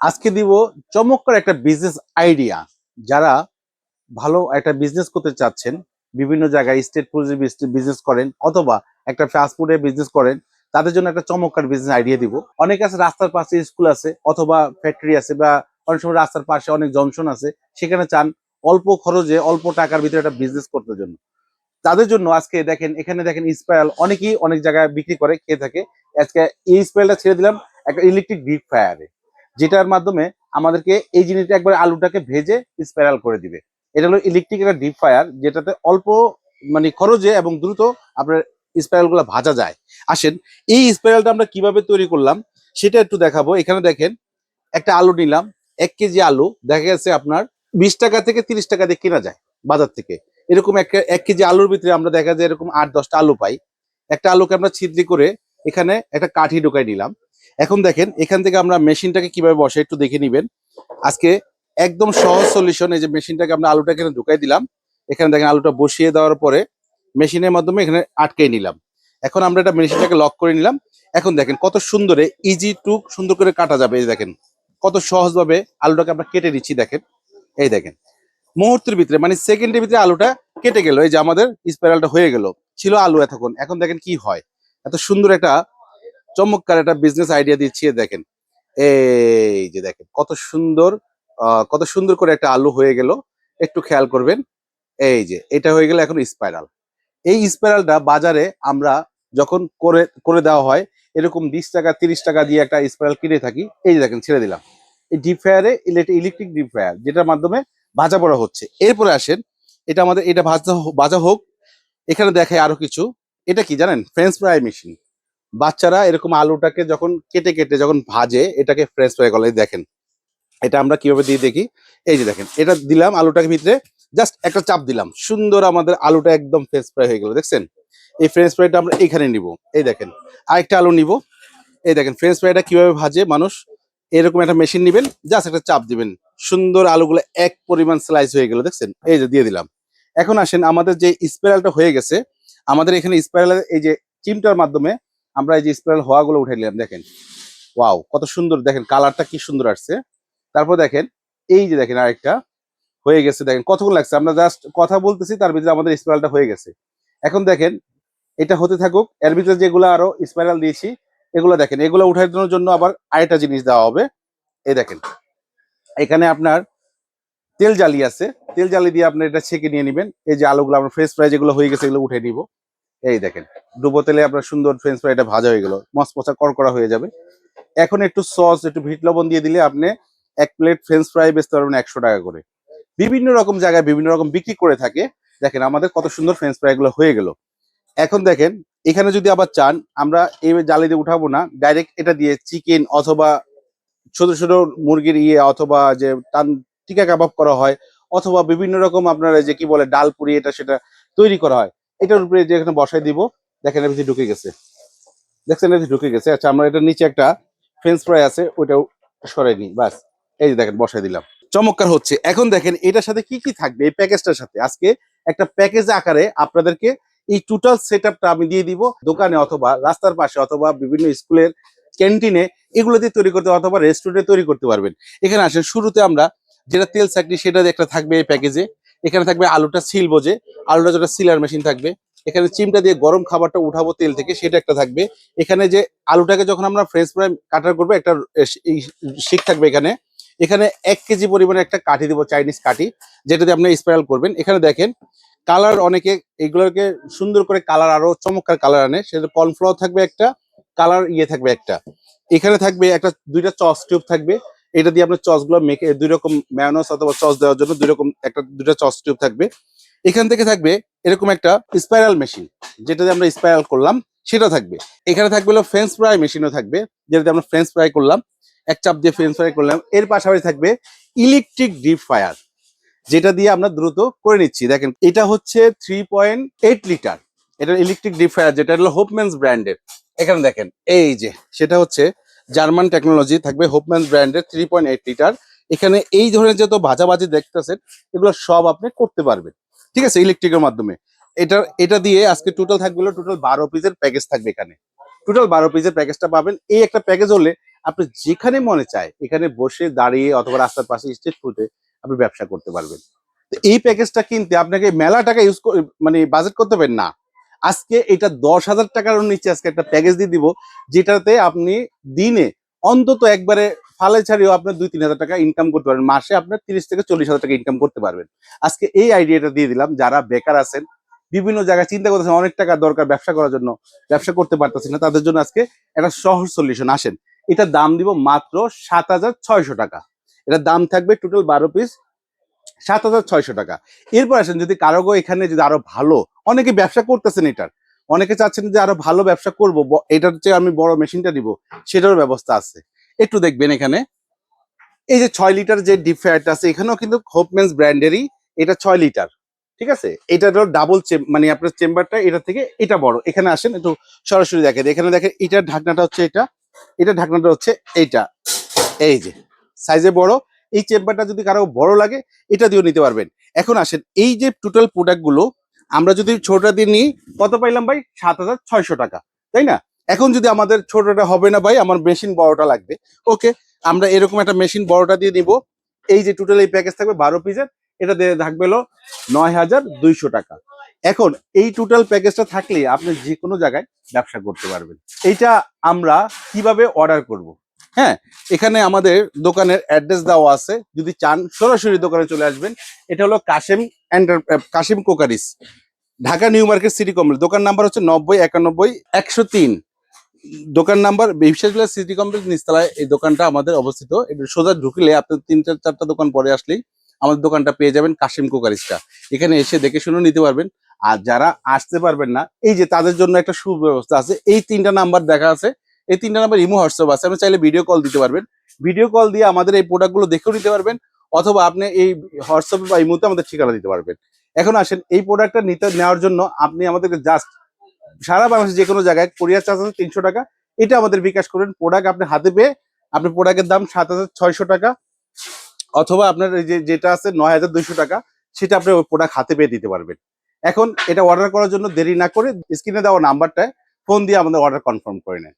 আজকে দিব চমৎকার একটা বিজনেস আইডিয়া যারা ভালো একটা বিজনেস করতে চাচ্ছেন, বিভিন্ন জায়গায় স্টেট পুলিশের বিজনেস করেন অথবা একটা ফাস্টফুডের বিজনেস করেন, তাদের জন্য একটা চমৎকার বিজনেস আইডিয়া দিব। অনেক আছে, রাস্তার পাশে স্কুল আছে অথবা ফ্যাক্টরি আছে বা অনেক সময় রাস্তার পাশে অনেক জংশন আছে, সেখানে চান অল্প খরচে অল্প টাকার ভিতরে একটা বিজনেস করতে জন্য। তাদের জন্য আজকে দেখেন, এখানে দেখেন স্পাইরাল অনেকেই অনেক জায়গায় বিক্রি করে, খেয়ে থাকে। আজকে এই স্পাইরালটা ছেড়ে দিলাম, একটা ইলেকট্রিক ডিপ ফায়ারে যেটার মাধ্যমে আমাদেরকে এই জিনিসটা একবার আলুটাকে ভেজে স্পাইরাল করে দিবে। এটা হলো ইলেকট্রিক একটা ডিপ ফায়ার যেটাতে অল্প মানে খরচে এবং দ্রুত আপনার স্পাইরালগুলো ভাজা যায়। আসেন, এই স্পাইরালটা আমরা কীভাবে তৈরি করলাম সেটা একটু দেখাবো। এখানে দেখেন, একটা আলু নিলাম, এক কেজি আলু, দেখা গেছে আপনার বিশ টাকা থেকে তিরিশ টাকা দিয়ে কেনা যায় বাজার থেকে। এরকম এক কেজি আলুর ভিতরে আমরা দেখা যায় এরকম আট, দশটা আলু পাই। একটা আলুকে আমরা ছিদ্রি করে এখানে একটা কাঠি ঢোকাই নিলাম। এখন দেখেন, এখান থেকে আমরা মেশিনটাকে কীভাবে বসে একটু দেখে নিবেন। আজকে একদম সহজ সলিউশন এই যে মেশিনটাকে আমরা আলুটা এখানে ঢুকাই দিলাম। এখানে দেখেন আলুটা বসিয়ে দেওয়ার পরে মেশিনের মাধ্যমে এখানে আটকে নিলাম। এখন আমরা এটা মেশিনটাকে লক করে নিলাম। এখন দেখেন কত সুন্দরে ইজি টু সুন্দর করে কাটা যাবে, এই দেখেন। কত সহজভাবে আলুটাকে আমরা কেটে নিচ্ছি, দেখেন। এই দেখেন। মুহূর্তের ভিতরে মানে সেকেন্ডের ভিতরে আলুটা কেটে গেল, এই যে আমাদের স্পাইরালটা হয়ে গেল। ছিল আলু এতক্ষণ, এখন দেখেন কি হয়? এত সুন্দর একটা চমৎকার একটা বিজনেস আইডিয়া দিচ্ছি দেখেন। এই যে দেখেন, কত সুন্দর কত সুন্দর করে একটা আলু হয়ে গেল। একটু খেয়াল করবেন। এই যে, এটা হয়ে গেল এখন স্পাইরাল এই স্পাইরালটা বাজারে আমরা যখন করে করে দেওয়া হয়, এরকম বিশ টাকা, তিরিশ টাকা দিয়ে একটা স্পাইরাল কিনে থাকি। এই যে দেখেন, ছেড়ে দিলাম। এই ডিপ ফায়ারে ইলেকট্রিক ডিপ ফায়ার যেটার মাধ্যমে ভাজা পড়া হচ্ছে। এরপরে আসেন, এটা আমাদের, এটা ভাজা ভাজা হোক, এখানে দেখায় আরও কিছু। এটা কি জানেন? ফ্রেঞ্চ ফ্রাই মেশিন বাচ্চারা এরকম আলুটাকে যখন কেটে কেটে যখন ভাজে, এটাকে ফ্রেঞ্চ ফ্রাই করে দেখেন, এটা আমরা কীভাবে দিয়ে দেখি? এই যে দেখেন, এটা দিলাম আলুটাকে ভিতরে জাস্ট একটা চাপ দিলাম। সুন্দর আমাদের আলুটা একদম ফ্রেঞ্চ ফ্রাই হয়ে গেল, দেখছেন? এই ফ্রেঞ্চ ফ্রাইটা আমরা এখানে নিব। এই দেখেন, আরেকটা আলু নিব। এই দেখেন ফ্রেঞ্চ ফ্রাইটা কীভাবে ভাজে মানুষ, এরকম একটা মেশিন নিবেন জাস্ট একটা চাপ দিবেন। সুন্দর আলুগুলো এক পরিমাণ স্লাইস হয়ে গেল, দেখছেন? এই যে দিয়ে দিলাম। এখন আসেন, আমাদের যে স্পাইরালটা হয়ে গেছে, আমাদের এখানে স্পাইরালের এই যে চিমটার মাধ্যমে আমরা এই যে স্পাইরাল হওয়াগুলো উঠে নিলাম দেখেন। ওয়াও, কত সুন্দর। দেখেন, কালারটা কি সুন্দর আসছে। তারপর দেখেন, এই যে দেখেন আরেকটা হয়ে গেছে। দেখেন, কতক্ষণ লাগছে? আমরা জাস্ট কথা বলতেছি, তার ভিতরে আমাদের স্পাইরালটা হয়ে গেছে। এখন দেখেন, এটা হতে থাকুক, এর ভিতরে যেগুলো আরও স্পাইরাল দিয়েছি, এগুলো দেখেন। এগুলো উঠানোর জন্য আবার আরেকটা জিনিস দেওয়া হবে। এই দেখেন, এখানে আপনার তেল জালি আছে। তেল জালি দিয়ে আপনি এটা ছেঁকে নিয়ে নেবেন। এই যে আলুগুলো, আমরা ফ্রেশ ফ্রাই যেগুলো হয়ে গেছে, এগুলো উঠে নিব। এই দেখেন, ডুবো তেলে আপনার সুন্দর ফ্রেঞ্চ ফ্রাইটা ভাজা হয়ে গেল মচমচা কড়কড়া হয়ে যাবে। এখন একটু সস একটু ভিট লবণ দিয়ে দিলে আপনি এক প্লেট ফ্রেঞ্চ ফ্রাই বেচতে পারবেন একশো টাকা করে। বিভিন্ন রকম জায়গায় বিভিন্ন রকম বিক্রি করে থাকে। দেখেন আমাদের কত সুন্দর ফ্রেঞ্চ ফ্রাই গুলো হয়ে গেল। এখন দেখেন, এখানে যদি আবার চান, আমরা এই জালি দিয়ে উঠাবো না ডাইরেক্ট এটা দিয়ে চিকেন অথবা ছোট ছোট মুরগির ইয়ে অথবা যে টান টিকা কাবাব করা হয়, অথবা বিভিন্ন রকম আপনার যে কি বলে, ডাল পুরি, এটা সেটা তৈরি করা হয়। এটার উপরে যে এখানে বসাই দিব, দেখেন এর ঢুকে গেছে। দেখছেন এর ঢুকে গেছে? আচ্ছা আমরা এটার নিচে একটা ফ্রেঞ্চ ফ্রাই আছে, ওইটাও সরাই নিই, বাস। এই যে দেখেন, বসাই দিলাম। চমৎকার হচ্ছে। এখন দেখেন, এটার সাথে কি কি থাকবে? এই প্যাকেজটার সাথে। আজকে একটা প্যাকেজ আকারে আপনাদেরকে এই টোটাল সেট আমি দিয়ে দিব। দোকানে অথবা রাস্তার পাশে অথবা বিভিন্ন স্কুলের ক্যান্টিনে এগুলো দিয়ে তৈরি করতে অথবা রেস্টুরেন্টে তৈরি করতে পারবেন। এখানে আসেন, শুরুতে আমরা যেটা তেল চাকরি সেটা একটা থাকবে এই প্যাকেজে এখানে থাকবে আলুটা সিল বোঝে। আলুটা যেটা সিলার মেশিন থাকবে। এখানে চিমটা দিয়ে গরম খাবারটা উঠাবো তেল থেকে, সেটা একটা থাকবে। এখানে যে আলুটাকে যখন আমরা ফ্রেঞ্চ ফ্রাই কাটার করব, একটা শিক থাকবে এখানে। এখানে এক কেজি পরিমাণে একটা কাঠি দিব চাইনিজ কাঠি যেটা দিয়ে আপনি স্পাইরাল করবেন। এখানে দেখেন কালার অনেকে এগুলোকে সুন্দর করে কালার আরও চমৎকার কালার আনে। সেটা কর্নফ্লাওয়ার থাকবে একটা কালার ইয়ে থাকবে একটা। এখানে থাকবে একটা, দুইটা চস টিউব থাকবে। এটা দিয়ে আপনার চসগুলো মেখে দুই রকম ম্যানোস অথবা চস দেওয়ার জন্য দুই রকম একটা, দুইটা চস টিউব থাকবে। এখান থেকে থাকবে এরকম একটা স্পাইরাল মেশিন যেটা দিয়ে আমরা স্পাইরাল করলাম, সেটা থাকবে। এখানে থাকবে হলো ফ্রেঞ্চ ফ্রাই মেশিনও থাকবে যেটাতে আমরা ফ্রেঞ্চ ফ্রাই করলাম, এক চাপ দিয়ে ফ্রেঞ্চ ফ্রাই করলাম। এর পাশাপাশি থাকবে ইলেকট্রিক ডিপ ফায়ার যেটা দিয়ে আমরা দ্রুত করে নিচ্ছি। দেখেন, এটা হচ্ছে থ্রি পয়েন্ট এইট লিটার এটা ইলেকট্রিক ডিপ ফায়ার যেটা হলো হোপম্যান্স ব্র্যান্ডের এখানে দেখেন, এই যে, সেটা হচ্ছে জার্মান টেকনোলজি থাকবে হোপম্যান্স ব্র্যান্ডের থ্রি পয়েন্ট এইট লিটার। এখানে এই ধরনের যত ভাজাভাজি দেখতেছেন, এগুলো সব আপনি করতে পারবেন। ঠিক আছে? ইলেকট্রিকের মাধ্যমে। এটা এটা দিয়ে আজকে টোটাল থাকবে টোটাল বারো পিসের প্যাকেজ থাকবে এখানে। টোটাল বারো পিসের প্যাকেজটা পাবেন। এই একটা প্যাকেজ হলে আপনি যেখানে মনে চায়, এখানে বসে দাঁড়িয়ে অথবা রাস্তার পাশে স্ট্রিট ফুডে আপনি ব্যবসা করতে পারবেন। তো এই প্যাকেজটা কিনতে আপনাকে মেলা টাকা ইউজ মানে বাজেট করতে পারবেন না। আজকে এটা দশ হাজার টাকার নিচে আজকে একটা প্যাকেজ দিয়ে দিব, যেটাতে আপনি দিনে অন্তত একবারে ফালে ছাড়িয়েও আপনার দুই, তিন হাজার টাকা ইনকাম করতে পারবেন। মাসে আপনার তিরিশ থেকে চল্লিশ হাজার টাকা ইনকাম করতে পারবেন। আজকে এই আইডিয়াটা দিয়ে দিলাম, যারা বেকার আছেন, বিভিন্ন জায়গায় চিন্তা করতেছেন, অনেক টাকা দরকার ব্যবসা করার জন্য, ব্যবসা করতে পারতেছেন না, তাদের জন্য আজকে একটা সহজ সলিউশন আসেন। এটার দাম দিব মাত্র সাত হাজার ছয়শো টাকা। এটার দাম থাকবে টোটাল বারো পিস সাত হাজার ছয়শো টাকা। এরপর আসেন যদি কারও এখানে যদি আরও ভালো, অনেকে ব্যবসা করতেছেন এটার। অনেকে চাচ্ছেন যে আরও ভালো ব্যবসা করব এটার চেয়ে আমি বড় মেশিনটা দিব, সেটারও ব্যবস্থা আছে। একটু দেখবেন এখানে। এই যে ছয় লিটার যে ডিপ ফ্যাট আছে, এখানেও কিন্তু হোপমেন্স ব্র্যান্ডেরই এটা ছয় লিটার। ঠিক আছে? এটা হলো ডাবল মানে আপনার চেম্বারটা এটা থেকে এটা বড়। এখানে আসেন, একটু সরাসরি দেখেন। এখানে দেখেন, এটার ঢাকনাটা হচ্ছে এটা। এটা ঢাকনাটা হচ্ছে এইটা। এই যে সাইজে বড় এই চেম্বারটা যদি কারও বড় লাগে, এটা দিয়েও নিতে পারবেন। এখন আসেন, এই যে টোটাল প্রোডাক্টগুলো, আমরা যদি ছোটটা দিয়ে নিই, কত পাইলাম ভাই? সাত হাজার ছয়শো টাকা, তাই না? এখন যদি আমাদের ছোটটা হবে না ভাই, আমার মেশিন বড়টা লাগবে। ওকে আমরা এরকম একটা মেশিন বড়টা দিয়ে নিব। এই যে টোটাল এই প্যাকেজ থাকবে বারো পিসের এটা দিয়ে থাকবে হলো নয় হাজার দুইশো টাকা। এখন, এই টোটাল প্যাকেজটা থাকলে আপনি যে কোনো জায়গায় ব্যবসা করতে পারবেন। এইটা আমরা কীভাবে অর্ডার করব? হ্যাঁ এখানে আমাদের দোকানের অ্যাড্রেস দেওয়া আছে। যদি চান, সরাসরি দোকানে চলে আসবেন। এটা হলো কাশেম এন্টার Kashim কোকারিস, Dhaka new market city complex. দোকান নাম্বার হচ্ছে নব্বই একানব্বই একশো তিন। দোকান নাম্বার বিশেষ সিটি কমপ্লেক্স, নিচতলায় এই দোকানটা আমাদের অবস্থিত। এটা সোজা ঢুকলে আপনি তিন চার, চারটা দোকান পরে আসলেই আমাদের দোকানটা পেয়ে যাবেন কাশিম কোকারিসটা। এখানে এসে দেখে শুনে নিতে পারবেন। আর যারা আসতে পারবেন না, এই যে তাদের জন্য একটা সুব্যবস্থা আছে। এই তিনটা নাম্বার দেখা আছে। এই তিনটা নাম্বার ইমো হোয়াটসঅ্যাপ আছে। আপনি চাইলে ভিডিও কল দিতে পারবেন। ভিডিও কল দিয়ে আমাদের এই প্রোডাক্টগুলো দেখেও নিতে পারবেন, অথবা আপনি এই হোয়াটসঅ্যাপে বা ইমোতে আমাদের ঠিকানা দিতে পারবেন। এখন আসেন, এই প্রোডাক্টটা নিতে নেওয়ার জন্য আপনি আমাদেরকে জাস্ট সারা বাংলাদেশে যে কোনো জায়গায় কোরিয়ার চার্জ আছে তিনশো টাকা। এটা আমাদের বিকাশ করবেন প্রোডাক্ট আপনি হাতে পেয়ে আপনি প্রোডাক্টের দাম সাত হাজার ছয়শো টাকা, অথবা আপনার এই যে যেটা আছে নয় হাজার দুইশো টাকা, সেটা আপনি ওই প্রোডাক্ট হাতে পেয়ে দিতে পারবেন। এখন এটা অর্ডার করার জন্য দেরি না করে স্ক্রিনে দেওয়া নাম্বারটায় ফোন দিয়ে আমাদের অর্ডার কনফার্ম করে নেন।